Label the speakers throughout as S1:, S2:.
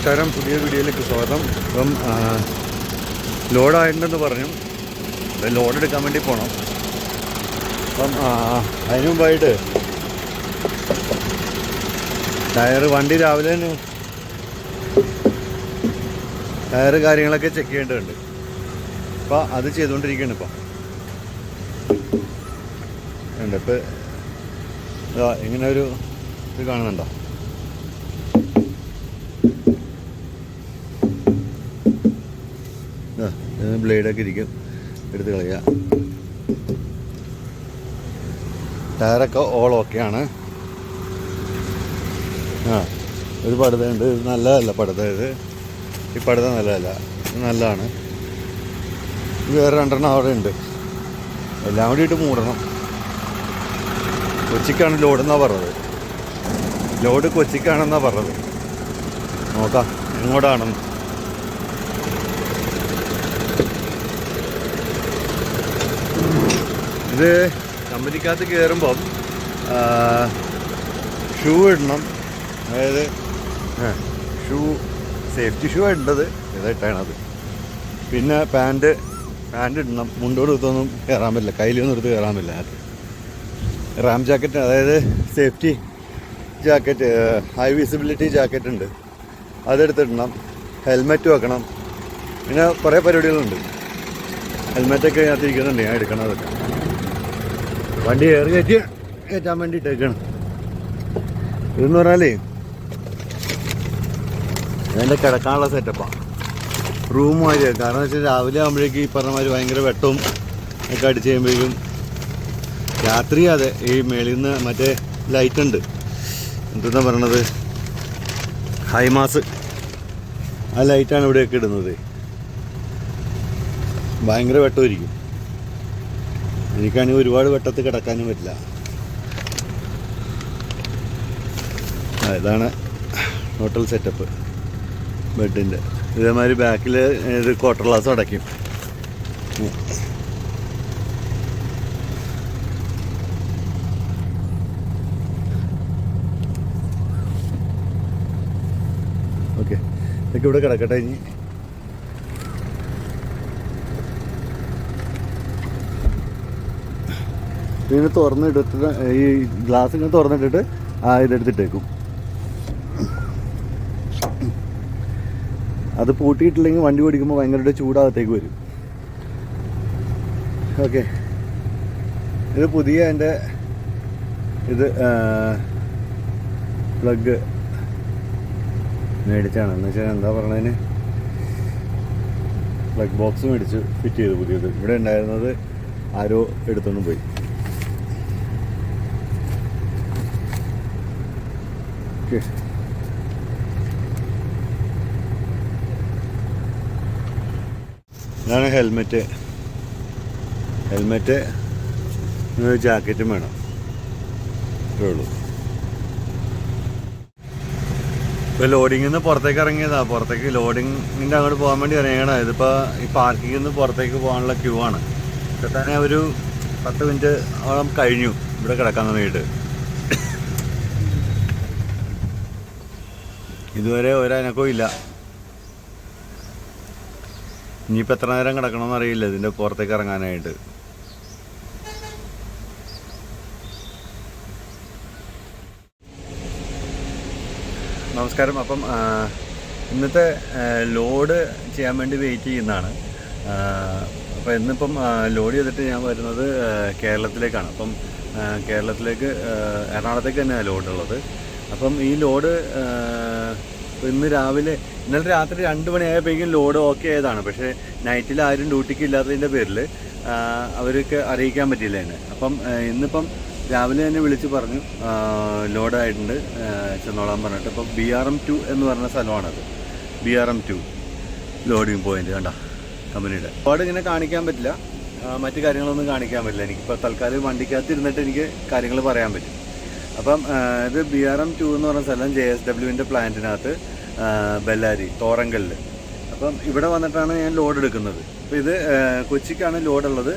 S1: നമസ്കാരം. പുതിയ വീഡിയോയിലേക്ക് സ്വാഗതം. ഇപ്പം ലോഡായിട്ടുണ്ടെന്ന് പറഞ്ഞു. ലോഡ് എടുക്കാൻ വേണ്ടി പോകണം അപ്പം അതിന് മുമ്പായിട്ട് ടയർ വണ്ടി രാവിലെ തന്നെ ടയർ കാര്യങ്ങളൊക്കെ ചെക്ക് ചെയ്യേണ്ടതുണ്ട്. അപ്പം അത് ചെയ്തുകൊണ്ടിരിക്കുകയാണ് ഇപ്പം. ഉണ്ട്. ഇപ്പം ഇതാ ഇങ്ങനെ ഒരു ഇത് കാണുന്നുണ്ടോ ആ, ഇരിക്കും എടുത്ത് കളയുക. ടയറൊക്കെ ഓൾ ഓക്കെയാണ് ആ ഒരു പടുതയുണ്ട് ഇത് നല്ലതല്ല പടുത ഇത്. ഈ പടുത നല്ലതല്ല. ഇത് നല്ലതാണ്. ഇത് വേറെ രണ്ടെണ്ണം അവിടെ ഉണ്ട്. എല്ലാം കൂടി ഇട്ട് മൂടണം. കൊച്ചിക്കാണ് ലോഡ് എന്നാണ് പറഞ്ഞത്. ലോഡ് കൊച്ചിക്കാണെന്നാണ് പറഞ്ഞത്. നോക്കാം എങ്ങോട്ടാണെന്ന്. ഇത് കമ്പനിക്കകത്ത് കയറുമ്പം ഷൂ ഇടണം. അതായത് ഷൂ സേഫ്റ്റി ഷൂ ഇടേണ്ടത് ഇതായിട്ടാണത്. പിന്നെ പാന്റ് പാന്റ് ഇടണം. മുണ്ടോട് എടുത്തൊന്നും കയറാൻ പറ്റില്ല. കയ്യിലൊന്നും എടുത്ത് കയറാൻ പറ്റില്ല. അത് റാം ജാക്കറ്റ് അതായത് safety jacket high visibility jacket ഉണ്ട് അതെടുത്തിടണം. ഹെൽമെറ്റ് വെക്കണം. പിന്നെ കുറേ പരിപാടികളുണ്ട്. ഹെൽമെറ്റൊക്കെ അതിനകത്തിരിക്കുന്നുണ്ട് ഞാൻ എടുക്കണതൊക്കെ. വണ്ടി കയറി കയറ്റി കയറ്റാൻ വേണ്ടിട്ടേക്കാണ് ഇതെന്ന് പറഞ്ഞാലേ അതിന്റെ കിടക്കാനുള്ള സെറ്റപ്പാ റൂം മാതിരിയാണ് കാരണം വെച്ചാൽ രാവിലെ ആകുമ്പോഴേക്ക് ഈ പറഞ്ഞ മാതിരി ഭയങ്കര വെട്ടവും ഒക്കെ അടിച്ച് കഴിയുമ്പോഴേക്കും രാത്രി അതെ ഈ മേളിൽ നിന്ന് മറ്റേ ലൈറ്റ് ഉണ്ട്. എന്തെന്നാ പറയണത്? ഹൈമാസ്. ആ ലൈറ്റാണ് ഇവിടെയൊക്കെ ഇടുന്നത്. ഭയങ്കര വെട്ടമായിരിക്കും. എനിക്കാണെങ്കിൽ ഒരുപാട് വെട്ടത്ത് കിടക്കാനും പറ്റില്ല. ഇതാണ് ഹോട്ടൽ സെറ്റപ്പ് ബെഡിന്റെ ഇതേമാതിരി ബാക്കിൽ ഇത് ക്വാർട്ടർ ഗ്ലാസ് അടയ്ക്കും. ഓക്കെ. ഇതൊക്കെ ഇവിടെ കിടക്കട്ടെ ഇനി. ഇതിനെ തുറന്നിട്ട് ഈ ഗ്ലാസ് ഇങ്ങനെ തുറന്നിട്ടിട്ട് ആ ഇതെടുത്തിട്ടേക്കും. അത് പൂട്ടിയിട്ടില്ലെങ്കിൽ വണ്ടി ഓടിക്കുമ്പോൾ ഭയങ്കരമായിട്ട് ചൂടാകത്തേക്ക് വരും. ഓക്കെ. ഇത് പുതിയ എന്റെ ഇത് പ്ലഗ് മേടിച്ചാണ്. എന്ന് വെച്ചാൽ എന്താ പറയണതിന് പ്ലഗ് ബോക്സ് മേടിച്ച് ഫിറ്റ് ചെയ്തു പുതിയത്. ഇവിടെ ഉണ്ടായിരുന്നത് ആരോ എടുത്തൊന്നും പോയി. ഓക്കെ ഇതാണ് ഹെൽമെറ്റ് ഹെൽമെറ്റ് ജാക്കറ്റും വേണം. ഇത്രേ ഉള്ളൂ. ഇപ്പോൾ ലോഡിങ്ങിൽ നിന്ന് പുറത്തേക്ക് ഇറങ്ങിയതാ. പുറത്തേക്ക് ലോഡിങ്ങിന്റെ അങ്ങോട്ട് പോകാൻ വേണ്ടി ഇറങ്ങിയാണ് ഇതിപ്പോൾ ഈ പാർക്കിങ്ങിൽ നിന്ന് പുറത്തേക്ക് പോകാനുള്ള ക്യൂ ആണ്. ഇപ്പൊ തന്നെ ഒരു പത്ത് മിനിറ്റ് ഓളം കഴിഞ്ഞു. ഇവിടെ കിടക്കാൻ തുടങ്ങിയിട്ട്. ഇതുവരെ ഒരനക്കവും ഇല്ല. ഇനിയിപ്പോൾ എത്ര നേരം കിടക്കണമെന്ന് അറിയില്ല. ഇതിന്റെ പുറത്തേക്ക് ഇറങ്ങാനായിട്ട്. നമസ്കാരം. അപ്പം ഇന്നത്തെ ലോഡ് ചെയ്യാൻ വേണ്ടി വെയിറ്റ് ചെയ്യുന്നതാണ്. അപ്പോൾ ഇന്നിപ്പം ലോഡ് ചെയ്തിട്ട് ഞാൻ വരുന്നത് കേരളത്തിലേക്കാണ്. അപ്പം കേരളത്തിലേക്ക് എറണാകുളത്തേക്ക് തന്നെയാണ് ലോഡുള്ളത് അപ്പം ഈ ലോഡ് ഇന്ന് രാവിലെ ഇന്നലെ രാത്രി രണ്ട് മണിയായപ്പോഴേക്കും ലോഡ് ഓക്കെ ആയതാണ്. പക്ഷേ നൈറ്റിൽ ആരും ഡ്യൂട്ടിക്ക് ഇല്ലാത്തതിന്റെ പേരിൽ അവർക്ക് അറിയിക്കാൻ പറ്റിയില്ല എന്നെ. അപ്പം ഇന്നിപ്പം രാവിലെ തന്നെ വിളിച്ച് പറഞ്ഞു ലോഡായിട്ടുണ്ട് ചെന്നോളാൻ പറഞ്ഞിട്ട്. അപ്പം ബി ആർ എം ടു എന്ന് പറഞ്ഞ സ്ഥലമാണത്. B R M two loading point കണ്ട? കമ്പനിയുടെ. ലോഡ് ഇങ്ങനെ കാണിക്കാൻ പറ്റില്ല. മറ്റു കാര്യങ്ങളൊന്നും കാണിക്കാൻ പറ്റില്ല. എനിക്കിപ്പോൾ തൽക്കാലം വണ്ടിക്കകത്ത് ഇരുന്നിട്ട് എനിക്ക് കാര്യങ്ങൾ പറയാൻ പറ്റും. അപ്പം ഇത് ബി ആർ എം ടു എന്ന് പറഞ്ഞ സ്ഥലം ജെ എസ് ഡബ്ല്യുവിന്റെ പ്ലാന്റിനകത്ത് ബെല്ലാരി തോറങ്കല്ല് അപ്പം ഇവിടെ വന്നിട്ടാണ് ഞാൻ ലോഡ് എടുക്കുന്നത്. അപ്പോൾ ഇത് കൊച്ചിക്കാണ് ലോഡുള്ളത്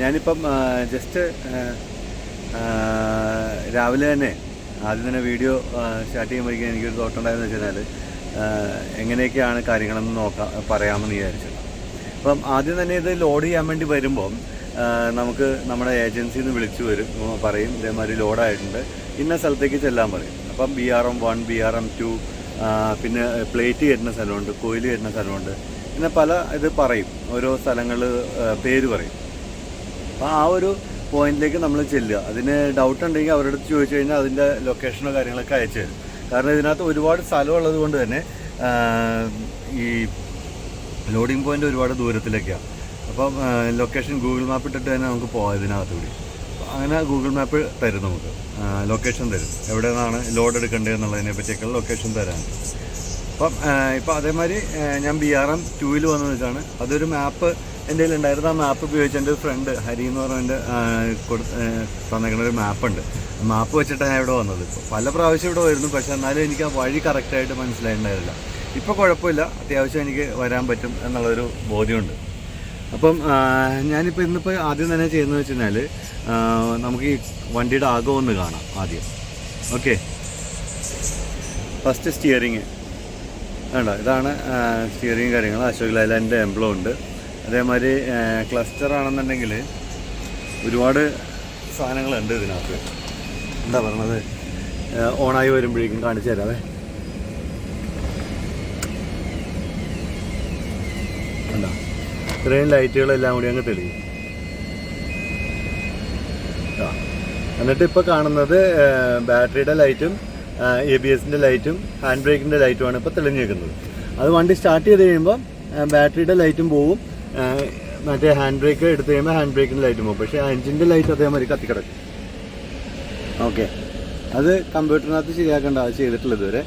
S1: ഞാനിപ്പം ജസ്റ്റ് രാവിലെ തന്നെ ആദ്യം തന്നെ വീഡിയോ സ്റ്റാർട്ട് ചെയ്യുമ്പോഴേക്കും എനിക്കൊരു തോട്ടം ഉണ്ടായെന്ന് വെച്ച് കഴിഞ്ഞാൽ എങ്ങനെയൊക്കെയാണ് കാര്യങ്ങളെന്ന് നോക്കാം പറയാമെന്ന് വിചാരിച്ചു. അപ്പം ആദ്യം തന്നെ ഇത് ലോഡ് ചെയ്യാൻ വേണ്ടി വരുമ്പം ആ, നമുക്ക് നമ്മുടെ ഏജൻസിയിൽ നിന്ന് വിളിച്ചു വരും. പറയും ഇതേമാതിരി ലോഡായിട്ടുണ്ട്. ഇന്ന സ്ഥലത്തേക്ക് ചെല്ലാൻ പറയും. അപ്പം B R M one B R M two പിന്നെ പ്ലേറ്റ് കയറ്റുന്ന സ്ഥലമുണ്ട് കോയിൽ കയറ്റുന്ന സ്ഥലമുണ്ട്. പിന്നെ പല ഇത് പറയും. ഓരോ സ്ഥലങ്ങൾ പേര് പറയും. അപ്പോൾ ആ ഒരു പോയിന്റിലേക്ക് നമ്മൾ ചെല്ലുക. അതിന് ഡൗട്ട് ഉണ്ടെങ്കിൽ അവരുടെ അടുത്ത് ചോദിച്ചു കഴിഞ്ഞാൽ അതിന്റെ ലൊക്കേഷനോ കാര്യങ്ങളൊക്കെ അയച്ചു തരും. കാരണം ഇതിനകത്ത് ഒരുപാട് സ്ഥലമുള്ളത് കൊണ്ട് തന്നെ ഈ ലോഡിംഗ് പോയിന്റ് ഒരുപാട് ദൂരത്തിലേക്കാണ് അപ്പം ലൊക്കേഷൻ ഗൂഗിൾ മാപ്പ് ഇട്ടിട്ട് തന്നെ നമുക്ക് പോകാം ഇതിനകത്ത് കൂടി അങ്ങനെ ഗൂഗിൾ മാപ്പ് തരും നമുക്ക്. ലൊക്കേഷൻ തരും. എവിടെ നിന്നാണ് ലോഡ് എടുക്കേണ്ടത് എന്നുള്ളതിനെ പറ്റിയൊക്കെ ലൊക്കേഷൻ തരാൻ. അപ്പം ഇപ്പം അതേമാതിരി ഞാൻ ബി ആർ എം ടൂവിൽ വന്ന് നിൽക്കുകയാണ് അതൊരു മാപ്പ് എന്റെ കയ്യിൽ ഉണ്ടായിരുന്നു ആ മാപ്പ് ഉപയോഗിച്ച് എന്റെ ഫ്രണ്ട് ഹരി എന്ന് പറഞ്ഞ കൊടു തന്നേക്കുന്ന ഒരു മാപ്പുണ്ട് മാപ്പ് വെച്ചിട്ടാണ് ഞാൻ ഇവിടെ വന്നത്. ഇപ്പോൾ പല പ്രാവശ്യം ഇവിടെ വരുന്നു. പക്ഷേ എന്നാലും എനിക്ക് ആ വഴി കറക്റ്റായിട്ട് മനസ്സിലായിട്ടുണ്ടായിരുന്നില്ല. ഇപ്പോൾ കുഴപ്പമില്ല. അത്യാവശ്യം എനിക്ക് വരാൻ പറ്റും എന്നുള്ളൊരു ബോധ്യമുണ്ട്. അപ്പം ഞാനിപ്പോൾ ഇന്നിപ്പോൾ ആദ്യം തന്നെ ചെയ്യുന്നത് വെച്ച് കഴിഞ്ഞാൽ നമുക്ക് ഈ വണ്ടിയുടെ ആകം ഒന്ന് കാണാം ആദ്യം. ഓക്കെ ഫസ്റ്റ് സ്റ്റിയറിങ് വേണ്ട ഇതാണ് സ്റ്റിയറിങ് കാര്യങ്ങൾ. അശോക് ലൈലാന്റെ എംബ്ലം ഉണ്ട്. അതേമാതിരി ക്ലസ്റ്റർ ആണെന്നുണ്ടെങ്കിൽ ഒരുപാട് സാധനങ്ങളുണ്ട് ഇതിനകത്ത്. എന്താ പറയണത് ഓണായി വരുമ്പോഴേക്കും കാണിച്ചു തരാവേ കണ്ടോ ഇത്രയും ലൈറ്റുകളെല്ലാം കൂടി അങ്ങ് തെളിയും. എന്നിട്ട് ഇപ്പോൾ കാണുന്നത് ബാറ്ററിയുടെ ലൈറ്റും എ ബി എസിന്റെ ലൈറ്റും ഹാൻഡ് ബ്രേക്കിന്റെ ലൈറ്റുമാണ് ഇപ്പോൾ തെളിഞ്ഞു നിൽക്കുന്നത് അത് വണ്ടി സ്റ്റാർട്ട് ചെയ്ത് കഴിയുമ്പോൾ ബാറ്ററിയുടെ ലൈറ്റും പോവും. മറ്റേ ഹാൻഡ് ബ്രേക്ക് എടുത്ത് കഴിയുമ്പോൾ ഹാൻഡ് ബ്രേക്കിന്റെ ലൈറ്റും പോകും പക്ഷേ എഞ്ചിന്റെ ലൈറ്റ് അതേമാതിരി കത്തിക്കിടക്കും. ഓക്കെ. അത് കമ്പ്യൂട്ടറിനകത്ത് ശരിയാക്കേണ്ട ആവശ്യം ചെയ്തിട്ടില്ല ഇതുവരെ.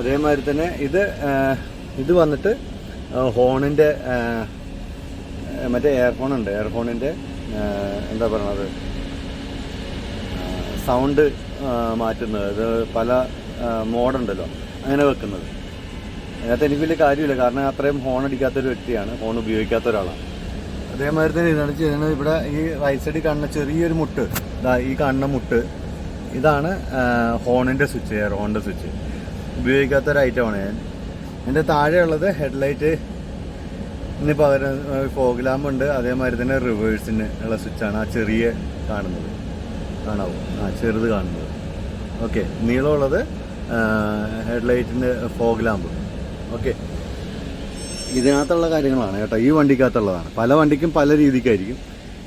S1: അതേമാതിരി തന്നെ ഇത് ഇത് വന്നിട്ട് ഹോണിന്റെ മറ്റേ എയർഫോൺ ഉണ്ട്. എയർഫോണിന്റെ എന്താ പറയണത്? സൗണ്ട് മാറ്റുന്നത്. ഇത് പല മോഡുണ്ടല്ലോ അങ്ങനെ വെക്കുന്നത്. അതിനകത്ത് എനിക്ക് വലിയ കാര്യമില്ല. കാരണം അത്രയും ഹോൺ അടിക്കാത്തൊരു വ്യക്തിയാണ്. ഫോൺ ഉപയോഗിക്കാത്ത ഒരാളാണ്. അതേമാതിരി തന്നെ ഇതാണ് ചെയ്യുന്നത്. ഇവിടെ ഈ റൈറ്റ് സൈഡിൽ കാണുന്ന ചെറിയൊരു മുട്ട്. ഇതാ ഈ കാണുന്ന മുട്ട്. ഇതാണ് ഹോണിന്റെ സ്വിച്ച് എയർ ഹോണിന്റെ സ്വിച്ച് ഉപയോഗിക്കാത്തൊരു ഐറ്റമാണ് ഞാൻ. എന്റെ താഴെയുള്ളത് ഹെഡ്ലൈറ്റ് ഇതിന് പകരം ഫോഗ് ലാമ്പ് ഉണ്ട്. അതേമാതിരി തന്നെ റിവേഴ്സിന് ഉള്ള സ്വിച്ചാണ് ആ ചെറിയ കാണുന്നത്. കാണാവോ? ആ ചെറുത് കാണുന്നത്. ഓക്കെ നീളമുള്ളത് ഹെഡ്ലൈറ്റിന്റെ ഫോഗ് ലാമ്പ് ഓക്കെ ഇതിനകത്തുള്ള കാര്യങ്ങളാണ് കേട്ടോ. ഈ വണ്ടിക്കകത്തുള്ളതാണ്. പല വണ്ടിക്കും പല രീതിക്കായിരിക്കും.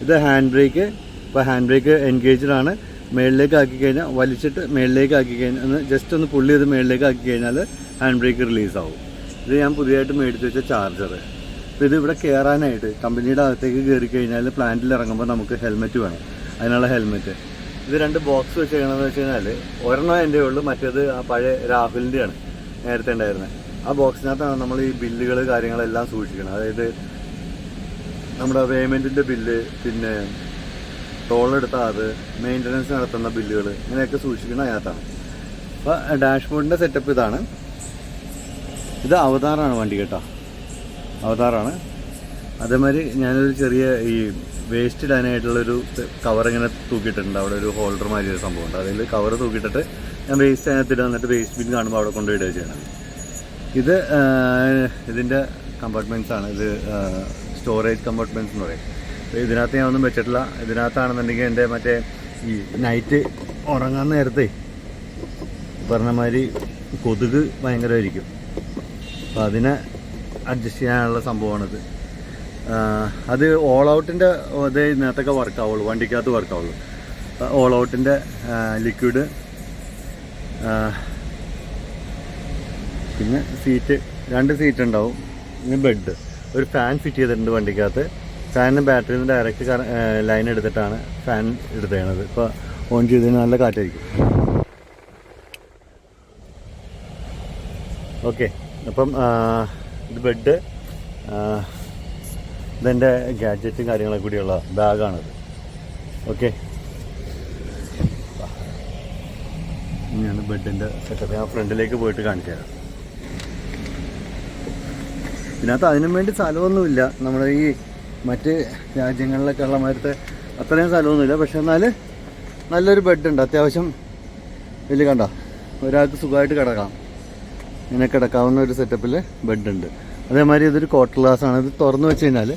S1: ഇത് ഹാൻഡ് ബ്രേക്ക് ഇപ്പോൾ ഹാൻഡ് ബ്രേക്ക് എൻഗേജ്ഡ് ആണ്. മേളിലേക്ക് ആക്കി കഴിഞ്ഞാൽ വലിച്ചിട്ട് മേളിലേക്ക് ആക്കി കഴിഞ്ഞാൽ ഒന്ന് ജസ്റ്റ് ഒന്ന് പുള്ളി ഇത് മേളിലേക്ക് ആക്കി കഴിഞ്ഞാൽ ഹാൻഡ് ബ്രേക്ക് റിലീസ് ആവും. ഇത് ഞാൻ പുതിയതായിട്ട് മേടിച്ച് വെച്ച ചാർജർ ഇത് ഇവിടെ കയറാനായിട്ട് കമ്പനിയുടെ അകത്തേക്ക് കയറി കഴിഞ്ഞാൽ പ്ലാന്റിൽ ഇറങ്ങുമ്പോൾ നമുക്ക് ഹെൽമെറ്റ് വേണം. അതിനുള്ള ഹെൽമെറ്റ് ഇത് രണ്ട് ബോക്സ് വെച്ചേക്കണമെന്ന് വെച്ച് കഴിഞ്ഞാൽ ഒരെണ്ണം എന്റെ ഉള്ളു മറ്റേത് ആ പഴയ രാഹുലിന്റെയാണ് നേരത്തെ ഉണ്ടായിരുന്നത് ആ ബോക്സിനകത്താണ് നമ്മൾ ഈ ബില്ലുകൾ കാര്യങ്ങളെല്ലാം സൂക്ഷിക്കണം അതായത് നമ്മുടെ പേയ്മെന്റിന്റെ ബില്ല് പിന്നെ ടോൾ എടുത്ത അത് മെയിന്റനൻസ് നടത്തുന്ന ബില്ലുകൾ ഇങ്ങനെയൊക്കെ സൂക്ഷിക്കണം അതിനകത്താണ്. അപ്പോൾ ഡാഷ്ബോർഡിന്റെ സെറ്റപ്പ് ഇതാണ്. ഇത് അവതാറാണ് വണ്ടി കേട്ടോ. അവതാറാണ്. അതേമാതിരി ഞാനൊരു ചെറിയ ഈ വേസ്റ്റ് ഇടാനായിട്ടുള്ളൊരു കവർ ഇങ്ങനെ തൂക്കിയിട്ടുണ്ട്. അവിടെ ഒരു ഹോൾഡർ മാതിരി ഒരു സംഭവം ഉണ്ട് അതിൽ കവർ തൂക്കിയിട്ടിട്ട് ഞാൻ വേസ്റ്റ് അതിനകത്ത് ഇടാൻ വന്നിട്ട് വേസ്റ്റ് ബിൻ കാണുമ്പോൾ അവിടെ കൊണ്ടുപോയിടുക ചെയ്യണം ഇത് ഇതിന്റെ കമ്പാർട്ട്മെന്റ്സ് ആണ്. ഇത് സ്റ്റോറേജ് കമ്പാർട്ട്മെന്റ്സ് എന്ന് പറയും. ഇതിനകത്ത് ഞാൻ ഒന്നും വെച്ചിട്ടില്ല. ഇതിനകത്താണെന്നുണ്ടെങ്കിൽ എന്റെ മറ്റേ ഈ നൈറ്റ് ഉറങ്ങാൻ നേരത്തെ പറഞ്ഞ മാതിരി കൊതുക് ഭയങ്കരമായിരിക്കും. അപ്പോൾ അതിനെ അഡ്ജസ്റ്റ് ചെയ്യാനുള്ള സംഭവമാണിത്. അത് ഓൾ ഔട്ടിന്റെ ഇത് ഇതിനകത്തൊക്കെ വർക്ക് ആവുള്ളൂ വണ്ടിക്കകത്ത് വർക്ക് ആവുള്ളൂ. ഓൾ ഔട്ടിന്റെ ലിക്വിഡ് പിന്നെ സീറ്റ് രണ്ട് സീറ്റ് ഉണ്ടാവും. പിന്നെ ബെഡ് ഒരു ഫാൻ ഫിറ്റ് ചെയ്തിട്ടുണ്ട് വണ്ടിക്കകത്ത്. ഫാനിന് ബാറ്ററിയിൽ ഡയറക്റ്റ് ലൈൻ എടുത്തിട്ടാണ് ഫാൻ എടുത്തേണത് ഇപ്പോൾ ഓൺ ചെയ്ത് നല്ല കാറ്റായിരിക്കും. ഓക്കെ അപ്പം ഇത് ബെഡ് ഇതെന്റെ ഗാഡ്ജറ്റും കാര്യങ്ങളൊക്കെ കൂടിയുള്ള ബാഗാണത് ഓക്കെ ഇങ്ങനെയാണ് ബെഡിന്റെ സെറ്റപ്പ് ഞാൻ ഫ്രണ്ടിലേക്ക് പോയിട്ട് കാണിച്ചു ഇതിനകത്ത് അതിനും വേണ്ടി സ്ഥലമൊന്നുമില്ല. നമ്മുടെ ഈ മറ്റ് രാജ്യങ്ങളിലൊക്കെ ഉള്ള മാതിരത്തെ അത്രയും സ്ഥലമൊന്നുമില്ല. പക്ഷെ എന്നാൽ നല്ലൊരു ബെഡുണ്ട് അത്യാവശ്യം വലിയ കണ്ട? ഒരാൾക്ക് സുഖമായിട്ട് കിടക്കാം ഇങ്ങനെ കിടക്കാവുന്ന ഒരു സെറ്റപ്പിൽ ബെഡ് ഉണ്ട്. അതേമാതിരി ഇതൊരു കോട്ടർ ഗ്ലാസ് ആണ്. ഇത് തുറന്നു വെച്ച് കഴിഞ്ഞാൽ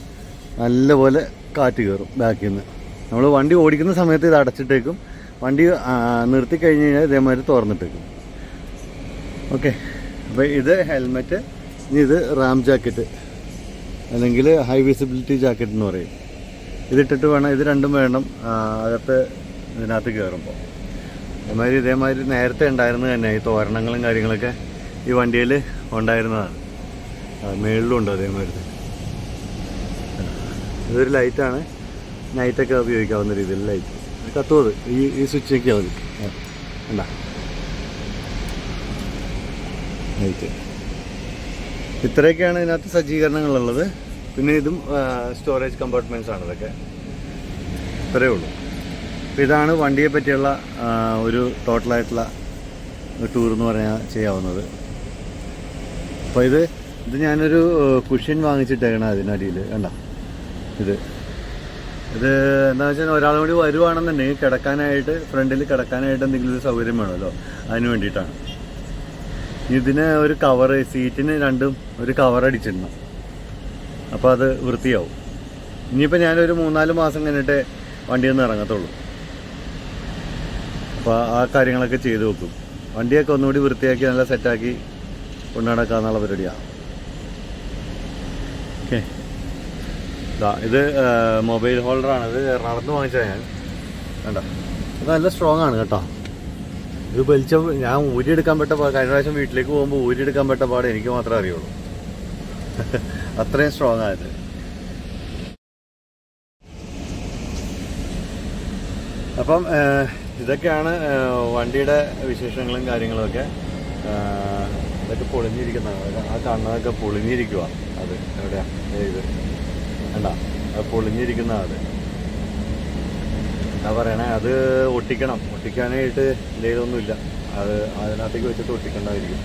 S1: നല്ലപോലെ കാറ്റ് കയറും ബാക്കിൽ നിന്ന് നമ്മൾ വണ്ടി ഓടിക്കുന്ന സമയത്ത് ഇത് അടച്ചിട്ടേക്കും. വണ്ടി നിർത്തി കഴിഞ്ഞ് കഴിഞ്ഞാൽ ഇതേമാതിരി തുറന്നിട്ടേക്കും. ഓക്കെ. അപ്പോൾ ഇത് ഹെൽമെറ്റ് ഇനി ഇത് റാം ജാക്കറ്റ് അല്ലെങ്കിൽ ഹൈ വിസിബിലിറ്റി ജാക്കറ്റ് എന്ന് പറയും. ഇതിട്ടിട്ട് വേണം ഇത് രണ്ടും വേണം അകത്ത് ഇതിനകത്ത് കയറുമ്പോൾ അതേമാതിരി ഇതേമാതിരി നേരത്തെ ഉണ്ടായിരുന്നു തന്നെ ഈ തോരണങ്ങളും കാര്യങ്ങളൊക്കെ. ഈ വണ്ടിയിൽ ഉണ്ടായിരുന്നതാണ്. ആ, മേളിലും ഉണ്ട് അതേമാതിരി ഇതൊരു ലൈറ്റാണ്. നൈറ്റൊക്കെ ഉപയോഗിക്കാവുന്ന രീതിയിൽ ലൈറ്റ്. ഇത് കത്തും അത് ഈ ഈ സ്വിച്ച് നോക്കിയാൽ മതി. ആ, കണ്ടാ. ലൈറ്റ്. ഇത്രയൊക്കെയാണ് ഇതിനകത്ത് സജ്ജീകരണങ്ങളുള്ളത്. പിന്നെ ഇതും സ്റ്റോറേജ് കമ്പാർട്ട്മെന്റ്സ് ആണ് ഇതൊക്കെ. ഇത്രയേ ഉള്ളൂ. അപ്പോൾ ഇതാണ് വണ്ടിയെ പറ്റിയുള്ള ഒരു ടോട്ടലായിട്ടുള്ള ടൂർ എന്ന് പറഞ്ഞാൽ ചെയ്യാവുന്നത്. അപ്പോൾ ഇത് ഇത് ഞാനൊരു കുഷ്യൻ വാങ്ങിച്ചിട്ടേക്കണം അതിനടിയിൽ. കണ്ട? ഇത്. ഇത് എന്താ വെച്ചാൽ ഒരാളും കൂടി വരുവാണെന്നുണ്ടെങ്കിൽ കിടക്കാനായിട്ട് ഫ്രണ്ടിൽ കിടക്കാനായിട്ട് എന്തെങ്കിലും ഒരു സൗകര്യം വേണമല്ലോ. അതിന് വേണ്ടിയിട്ടാണ്. ഇതിന് ഒരു കവർ സീറ്റിന് രണ്ടും ഒരു കവർ അടിച്ചിടണം. അപ്പോൾ അത് വൃത്തിയാവും. ഇനിയിപ്പോൾ ഞാനൊരു മൂന്നാൽ മാസം കഴിഞ്ഞിട്ട് വണ്ടിയിൽ നിന്ന് ഇറങ്ങത്തുള്ളൂ. അപ്പോൾ ആ കാര്യങ്ങളൊക്കെ ചെയ്തു വെക്കും. വണ്ടിയൊക്കെ ഒന്നുകൂടി വൃത്തിയാക്കി നല്ല സെറ്റാക്കി കൊണ്ടുനടക്കാന്നുള്ള പരിപാടിയാണ് ഓക്കെ. ഇത് മൊബൈൽ ഹോൾഡറാണ്. ഇത് എറണാകുളത്ത് നിന്ന് വാങ്ങിച്ചതാണ് ഞാൻ വേണ്ട നല്ല സ്ട്രോങ് ആണ് കേട്ടോ. ഇത് വലിച്ച ഞാൻ ഊരിയെടുക്കാൻ പറ്റ പാ കഴിഞ്ഞ പ്രാവശ്യം വീട്ടിലേക്ക് പോകുമ്പോൾ ഊരിയെടുക്കാൻ പറ്റ പാട് എനിക്ക് മാത്രമേ അറിയുള്ളൂ. അത്രയും സ്ട്രോങ് ആയത് അപ്പം ഇതൊക്കെയാണ് വണ്ടിയുടെ വിശേഷങ്ങളും കാര്യങ്ങളുമൊക്കെ ഏഹ്, അതൊക്കെ ആ കണ്ണതൊക്കെ പൊളിഞ്ഞിരിക്കുക അത് എവിടെയാ? ഇത്. വേണ്ട അത് പൊളിഞ്ഞിരിക്കുന്ന അത്. എന്താ പറയണേ? അത് ഒട്ടിക്കണം. ഒട്ടിക്കാനായിട്ട് ഇതൊന്നുമില്ല. അത് അതിനകത്തേക്ക് വെച്ചിട്ട് ഒട്ടിക്കേണ്ടതായിരിക്കും.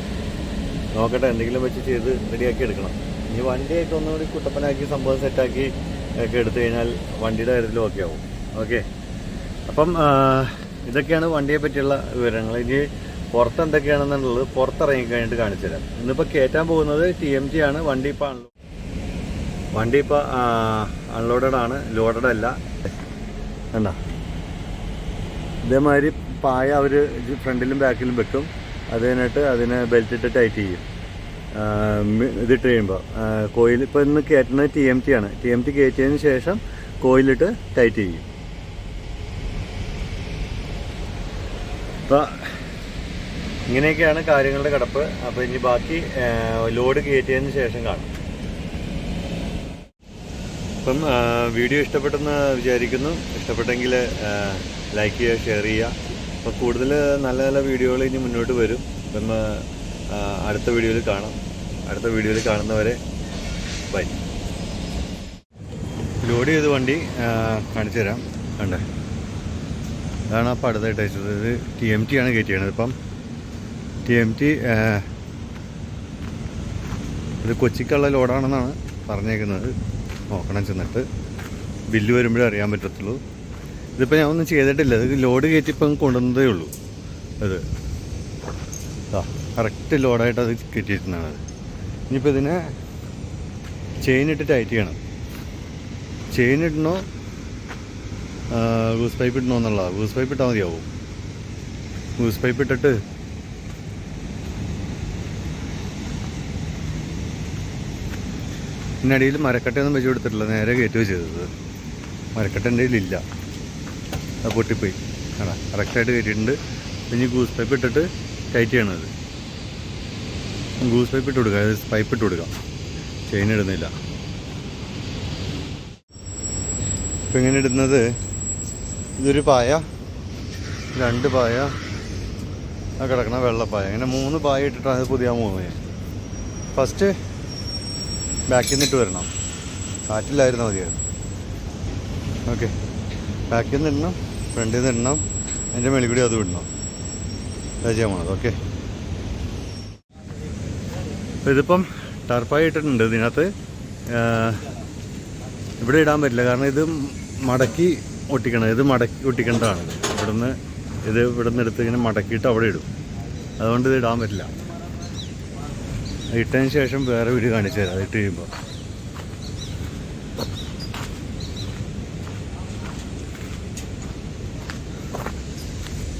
S1: നോക്കട്ടെ എന്തെങ്കിലും വെച്ച് ചെയ്ത് റെഡിയാക്കി എടുക്കണം. ഇനി വണ്ടിയൊക്കെ ഒന്നുകൂടി കുട്ടപ്പനാക്കി സംഭവം സെറ്റാക്കി ഒക്കെ എടുത്തു കഴിഞ്ഞാൽ വണ്ടിയുടെ കാര്യത്തിലും ഓക്കെ ആവും. ഓക്കെ. അപ്പം ഇതൊക്കെയാണ് വണ്ടിയെ പറ്റിയുള്ള വിവരങ്ങൾ. ഇനി പുറത്ത് എന്തൊക്കെയാണെന്നുള്ളത് പുറത്തിറങ്ങി കഴിഞ്ഞിട്ട് കാണിച്ചു തരാം ഇന്നിപ്പോൾ കയറ്റാൻ പോകുന്നത് ടി എം ജി ആണ്. വണ്ടി ഇപ്പോൾ അൺലോ വണ്ടി ഇപ്പോൾ അൺലോഡഡ് ആണ്. ലോഡഡ് അല്ല. എന്താ ഇതേമാതിരി പായ അവർ ഫ്രണ്ടിലും ബാക്കിലും വെക്കും. അത് കഴിഞ്ഞിട്ട് അതിനെ ബെൽറ്റ് ഇട്ട് ടൈറ്റ് ചെയ്യും. ഇതിട്ട് കഴിയുമ്പോൾ കോയിൽ ഇപ്പോൾ ഇന്ന് കയറ്റുന്നത് ടി എം ടി ആണ്. ടി എം ടി കയറ്റിയതിന് ശേഷം കോയിലിട്ട് ടൈറ്റ് ചെയ്യും. അപ്പോൾ ഇങ്ങനെയൊക്കെയാണ് കാര്യങ്ങളുടെ കിടപ്പ്. അപ്പോൾ ഇനി ബാക്കി ലോഡ് കയറ്റിയതിന് ശേഷം കാണാം. അപ്പം വീഡിയോ ഇഷ്ടപ്പെട്ടെന്ന് വിചാരിക്കുന്നു. ഇഷ്ടപ്പെട്ടെങ്കിൽ ലൈക്ക് ചെയ്യുക ഷെയർ ചെയ്യുക. അപ്പോൾ കൂടുതൽ നല്ല നല്ല വീഡിയോകൾ ഇനി മുന്നോട്ട് വരും. അപ്പം അടുത്ത വീഡിയോയിൽ കാണാം. അടുത്ത വീഡിയോയിൽ കാണുന്നവരെ ബൈ ലോഡ് ചെയ്ത് വണ്ടി കാണിച്ചു തരാം. കണ്ടേ? ഇതാണ് ആ അടുത്തായിട്ട് അയച്ചത് ഇത് ടി എം ടി ആണ് കയറ്റിയത്. ഇപ്പം ടി എം ടി ഇത് കൊച്ചിക്കുള്ള ലോഡാണെന്നാണ് പറഞ്ഞേക്കുന്നത്. നോക്കണം ചെന്നിട്ട്. ബില്ല് വരുമ്പോഴേ അറിയാൻ പറ്റത്തുള്ളൂ. ഇതിപ്പോൾ ഞാൻ ഒന്നും ചെയ്തിട്ടില്ല. ഇത് ലോഡ് കയറ്റി ഇപ്പം കൊണ്ടുവന്നതേ ഉള്ളൂ. അത് കറക്റ്റ് ലോഡായിട്ട് അത് കയറ്റിയിരുന്നതാണ് അത് ഇനിയിപ്പോൾ ഇതിനെ ചെയിൻ ഇട്ട് ടൈറ്റ് ചെയ്യണം. ചെയിൻ ഇടണോ? ഗൂസ് പൈപ്പ് ഇടണോ എന്നുള്ളതാണ് ഗൂസ് പൈപ്പ് ഇട്ടാൽ മതിയാവും. ഗൂസ് പൈപ്പ് ഇട്ടിട്ട് ഇതിനടിയിൽ മരക്കട്ടയൊന്നും വെച്ച് കൊടുത്തിട്ടില്ല. നേരെ കയറ്റുക ചെയ്തത്. മരക്കട്ട എന്റെ കയ്യിലില്ല. അത് പൊട്ടിപ്പോയി. ആണോ കറക്റ്റായിട്ട് കയറ്റിയിട്ടുണ്ട്. പിന്നെ ഗൂസ് പൈപ്പ് ഇട്ടിട്ട് ടൈറ്റ് ചെയ്യണത് ഗൂസ് പൈപ്പ് ഇട്ട് കൊടുക്കുക അതായത് പൈപ്പ് ഇട്ട് കൊടുക്കാം. ചെയിൻ ഇടുന്നില്ല. ഇപ്പം ഇങ്ങനെ ഇടുന്നത്? ഇതൊരു പായ. രണ്ട് പായ. ആ കിടക്കണ വെള്ളപ്പായ അങ്ങനെ മൂന്ന് പായ ഇട്ടിട്ടാണ് അത് പുതിയ മൂന്ന്. ഫസ്റ്റ് ബാക്കിൽ നിന്നിട്ട് വരണം. കാറ്റിലായിരുന്നു മതിയായിരുന്നു. ഓക്കെ. ബാക്കിൽ നിന്ന് ഇടണം ഫ്രണ്ടിൽ നിന്ന് ഇടണം അതിന്റെ മേളിൽ കൂടി അത് ചെയ്യാൻ പോണത് ഓക്കെ. ഇതിപ്പം ടർപ്പായി ഇട്ടിട്ടുണ്ട് ഇതിനകത്ത്. ഇവിടെ ഇടാൻ പറ്റില്ല കാരണം ഇത് മടക്കി ഒട്ടിക്കണം ഇത് മടക്കി ഒട്ടിക്കേണ്ടതാണ്. ഇവിടുന്ന് ഇത് ഇവിടുന്ന് എടുത്ത് ഇങ്ങനെ മടക്കിയിട്ട് അവിടെ ഇടും. അതുകൊണ്ട് ഇത് ഇടാൻ പറ്റില്ല. ഇട്ടതിന് ശേഷം വേറെ വീട് കാണിച്ചു തരാം. ഇട്ട് കഴിയുമ്പോൾ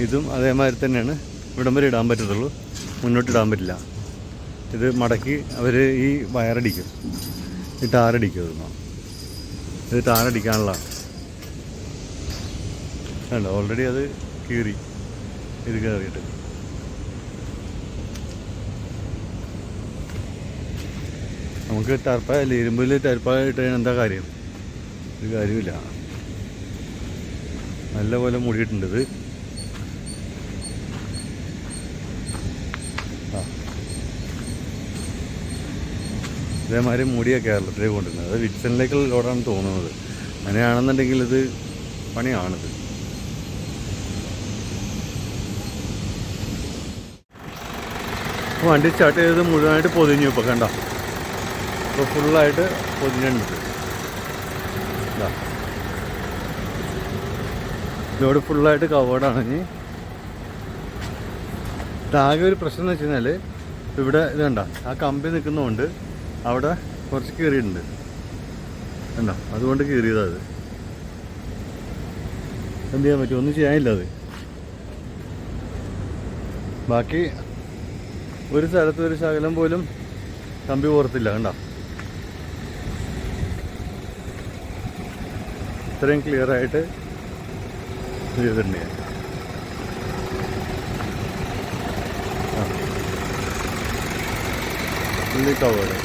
S1: ഇതും അതേമാതിരി തന്നെയാണ്. ഇവിടം വരെ ഇടാൻ പറ്റത്തുള്ളൂ. മുന്നോട്ട് ഇടാൻ പറ്റില്ല. ഇത് മടക്കി അവർ ഈ വയറടിക്കും. ഈ ടാറടിക്കും ഇതൊന്നും ഇത് ടാറടിക്കാനുള്ളതാണ് കണ്ടോ? ഓൾറെഡി അത് കീറി. ഇത് കയറിയിട്ട് നമുക്ക് ടർപ്പായല്ല ഇരുമ്പിൽ ടർപ്പ ഇട്ട് എന്താ കാര്യം? ഒരു കാര്യമില്ല നല്ല പോലെ മൂടിയിട്ടുണ്ട് ഇത്. ഇതേമാതിരി മൂടിയാണ് കേരളത്തിലേക്ക് കൊണ്ടുവരുന്നത്. അത് വിറ്റ്സണിലേക്കുള്ള ലോഡാണ് തോന്നുന്നത്. അങ്ങനെയാണെന്നുണ്ടെങ്കിൽ ഇത് പണിയാണിത്. വണ്ടി സ്റ്റാർട്ട് ചെയ്തത് മുഴുവനായിട്ട് പൊതിഞ്ഞു ഇപ്പോൾ കണ്ട? ഇപ്പോൾ ഫുള്ളായിട്ട് പൊതിഞ്ഞിട്ടുണ്ട് ഇതാ. ഫുള്ളായിട്ട് കവേർഡാണ് ഇനി. ആകെ ഒരു പ്രശ്നം എന്ന് വെച്ച് കഴിഞ്ഞാൽ ഇവിടെ ഇത് കണ്ട ആ കമ്പി നിൽക്കുന്നതുകൊണ്ട് അവിടെ കുറച്ച് കീറിയിട്ടുണ്ട്. കണ്ടോ? അതുകൊണ്ട് കീറിയതാ അത് എന്ത് ചെയ്യാൻ പറ്റും? ഒന്നും ചെയ്യാനില്ല അത്. ബാക്കി ഒരു സ്ഥലത്ത് ഒരു ശകലം പോലും കമ്പി പുറത്തില്ല കണ്ടോ? ഇത്രയും ക്ലിയർ ആയിട്ട് ചെയ്തിട്ടുണ്ട്. ഞാൻ ഫുള്ളി കവേർഡ്